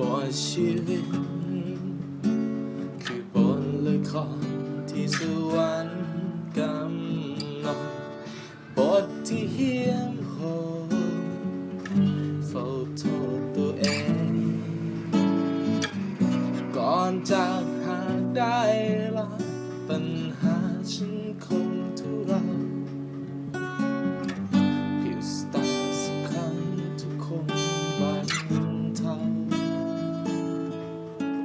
ชีวิต คือบนละครที่สวรรค์กำหนดบทที่เฮี้ยมโหดเฝ้าโทษตัวเอง ก่อนจากหากได้ละปัญหาฉันคง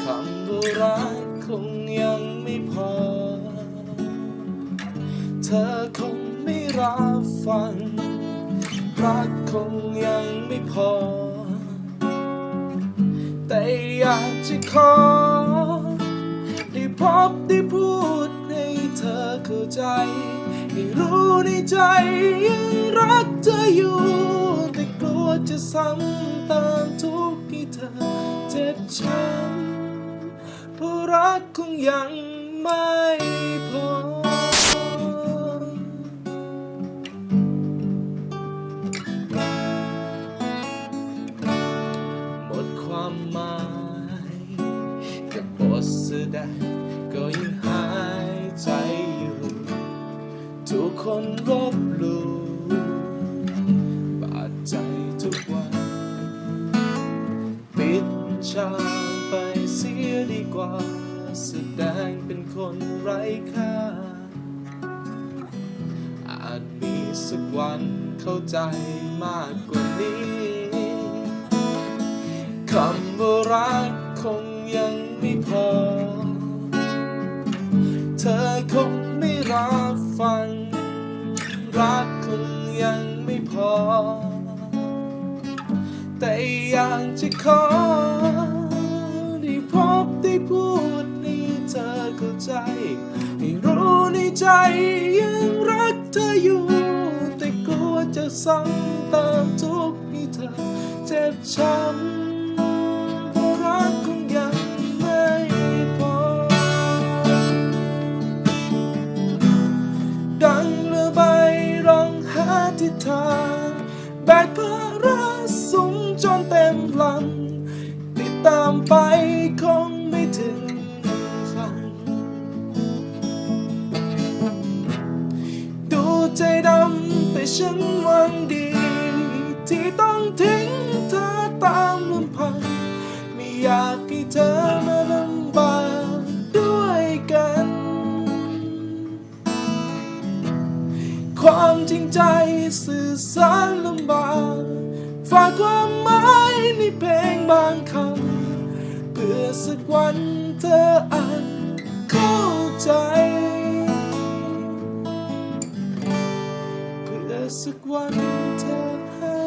คำว่ารักคงยังไม่พอ เธอคงไม่รับฟัง รักคงยังไม่พอ แต่อยากจะขอ ได้พบได้พูดให้เธอเข้าใจ ให้รู้ในใจยังรักเธออยู่ แต่กลัวจะซ้ำติมทุกข์ให้เธอเจ็บช้ำ กคงยังไม่พอ หมดความหมายกับบทแสดงก็ยังหายใจอยู่ทุกคนรบลู่บาดใจทุกวัน ปิดฉากไปเสียดีกว่า แสดงเป็นคนไร้ค่า อาจมีสักวันเข้าใจมากกว่านี้คำว่ารักคงยังไม่พอ เธอคงไม่รับฟัง รักคงยังไม่พอ แต่อยากจะขอ ซ้ำเติมทุกข์ให้เธอเจ็บช้ำ ฉันหวังดี ที่ต้องทิ้งเธอตามลำพัง ไม่อยากให้เธอมาลำบากด้วยกัน ความจริงใจสื่อสารลำบากฝากความหมายในเพลงบางคำเพื่อสักวันเธออาจเข้าใจ สักวันเธอให้